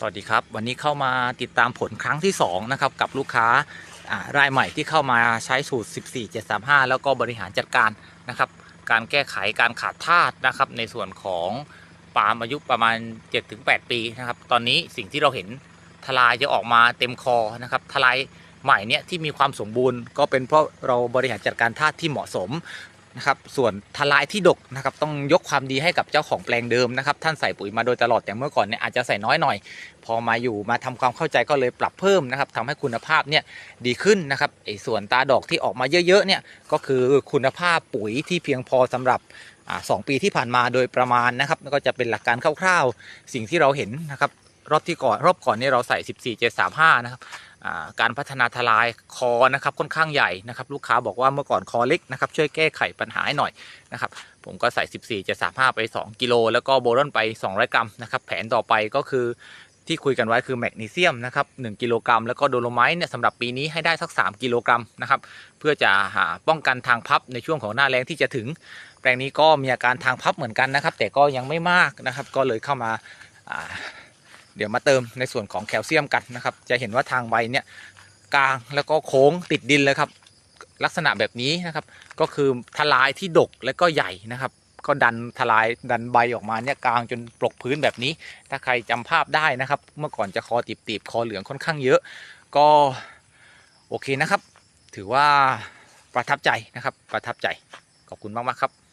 สวัสดีครับ วันนี้เข้ามาติดตามผลครั้งที่ 2 นะครับ กับลูกค้ารายใหม่ที่เข้ามาใช้สูตร 14735 แล้วก็บริหารจัดการนะครับ การแก้ไขการขาดธาตุนะครับ ในส่วนของปาล์มอายุประมาณ 7-8 ปีนะครับ ตอนนี้สิ่งที่เราเห็นทลายจะออกมาเต็มคอนะครับทลายใหม่เนี่ยที่มีความสมบูรณ์ก็เป็นเพราะเราบริหารจัดการธาตุที่เหมาะสม นะครับส่วนทลายที่ดกนะครับต้องยกความดีให้กับเจ้าของแปลงเดิมนะครับท่านใส่ปุ๋ยมาโดยตลอดแต่เมื่อก่อนเนี่ยอาจจะใส่น้อยหน่อย พอมาอยู่มาทำความเข้าใจก็เลยปรับเพิ่มนะครับทำให้คุณภาพเนี่ยดีขึ้นนะครับไอ้ส่วนตาดอกที่ออกมาเยอะๆเนี่ยก็คือคุณภาพปุ๋ยที่เพียงพอสำหรับสองปีที่ผ่านมาโดยประมาณนะครับก็จะเป็นหลักการคร่าวๆ สิ่งที่เราเห็นนะครับรอบที่ก่อนรอบก่อนเนี่ยเราใส่ 14 7 3 5นะครับ การพัฒนาทลายคอนะครับค่อนข้างใหญ่นะครับลูกค้าบอกว่าเมื่อก่อนคอเล็กนะครับช่วยแก้ไขปัญหาให้หน่อยนะครับผมก็ใส่ 14 จะ 35 ไป 2 กิโล แล้วก็โบรอนไป 200 กรัมนะครับแผนต่อไปก็คือที่คุยกันไว้คือแมกนีเซียมนะครับ1กิโลกรัมแล้วก็โดโลไมต์เนี่ยสำหรับปีนี้ให้ได้สัก 3 กิโลกรัมนะครับเพื่อจะหาป้องกันทางพับในช่วงของหน้าแรงที่จะถึง แปลงนี้ก็มีอาการทางพับเหมือนกันนะครับ แต่ก็ยังไม่มากนะครับก็เลยเข้ามา เดี๋ยวมาเติมในส่วนของแคลเซียมกันนะครับ จะเห็นว่าทางใบเนี่ยกลางแล้วก็โค้งติดดินเลยครับ ลักษณะแบบนี้นะครับ ก็คือทลายที่ดกและก็ใหญ่นะครับ ก็ดันทลายดันใบออกมาเนี่ยกลางจนปลกพื้นแบบนี้ ถ้าใครจำภาพได้นะครับ เมื่อก่อนจะคอตีบๆคอเหลืองค่อนข้างเยอะ ก็โอเคนะครับ ถือว่าประทับใจนะครับ ประทับใจขอบคุณมากๆครับ